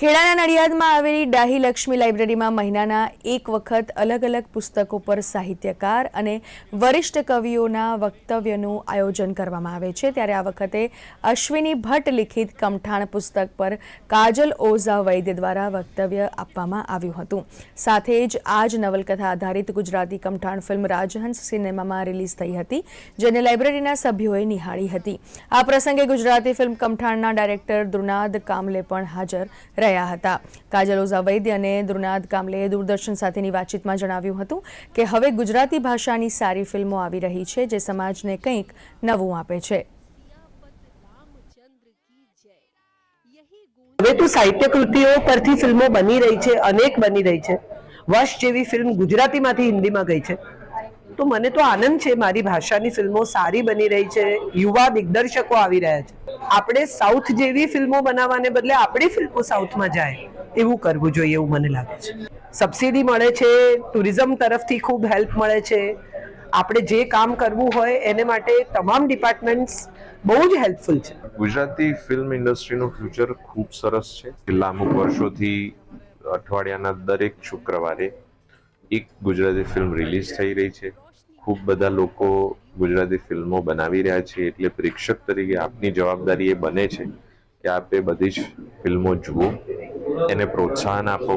ખેડાના નડિયાદમાં આવેલી ડાહી લક્ષ્મી લાઇબ્રેરીમાં મહિનાના એક વખત અલગ અલગ પુસ્તકો પર સાહિત્યકાર અને વરિષ્ઠ કવિઓના વક્તવ્યનું આયોજન કરવામાં આવે છે. ત્યારે આ વખતે અશ્વિની ભટ્ટ લિખિત કમઠાણ પુસ્તક પર કાજલ ઓઝા વૈદ્ય દ્વારા વક્તવ્ય આપવામાં આવ્યું હતું. સાથે જ આ જ નવલકથા આધારિત ગુજરાતી કમઠાણ ફિલ્મ રાજહંસ સિનેમામાં રિલીઝ થઈ હતી, જેને લાઇબ્રેરીના સભ્યોએ નિહાળી હતી. આ પ્રસંગે ગુજરાતી ફિલ્મ કમઠાણના ડાયરેક્ટર દ્રુનાદ કામલે પણ હાજર રહ્યા. હતા. કાજલ ઓઝા વૈદ્ય અને દ્રુનાદ કામલેએ દૂરદર્શન સાથેની વાતચીતમાં જણાવ્યું હતું કે હવે ગુજરાતી ભાષાની સારી ફિલ્મો આવી રહી છે જે સમાજને કંઈક નવું આપે છે. હવે તો સાહિત્ય કૃતિઓ પરથી ફિલ્મો બની રહી છે, અનેક બની રહી છે. વશ જેવી ફિલ્મ ગુજરાતીમાંથી હિન્દીમાં ગઈ છે. તો મને તો આનંદ છે મારી ભાષાની ફિલ્મો સારી બની રહી છે, યુવા દિગ્દર્શકો આવી રહ્યા છે. આપણે સાઉથ જેવી ફિલ્મો બનાવવાને બદલે આપણી ફિલ્મો સાઉથમાં જાય, એવું કરવું જોઈએ એવું મને લાગે છે. સબસિડી મળે છે, ટુરિઝમ તરફથી ખૂબ હેલ્પ મળે છે. આપણે જે કામ કરવું હોય એને માટે તમામ ડિપાર્ટમેન્ટ્સ બહુ જ હેલ્પફુલ છે. ગુજરાતી ફિલ્મ ઇન્ડસ્ટ્રીનું ફ્યુચર ખૂબ સરસ છે. છેલ્લા અમુક વર્ષોથી અઠવાડિયાના દરેક શુક્રવારે એક ગુજરાતી ફિલ્મ રિલીઝ થઈ રહી છે. ખૂબ બધા લોકો ગુજરાતી ફિલ્મો બનાવી રહ્યા છે, એટલે પ્રેક્ષક તરીકે આપની જવાબદારી એ બને છે કે આપે બધી જ ફિલ્મો જુઓ, એને પ્રોત્સાહન આપો.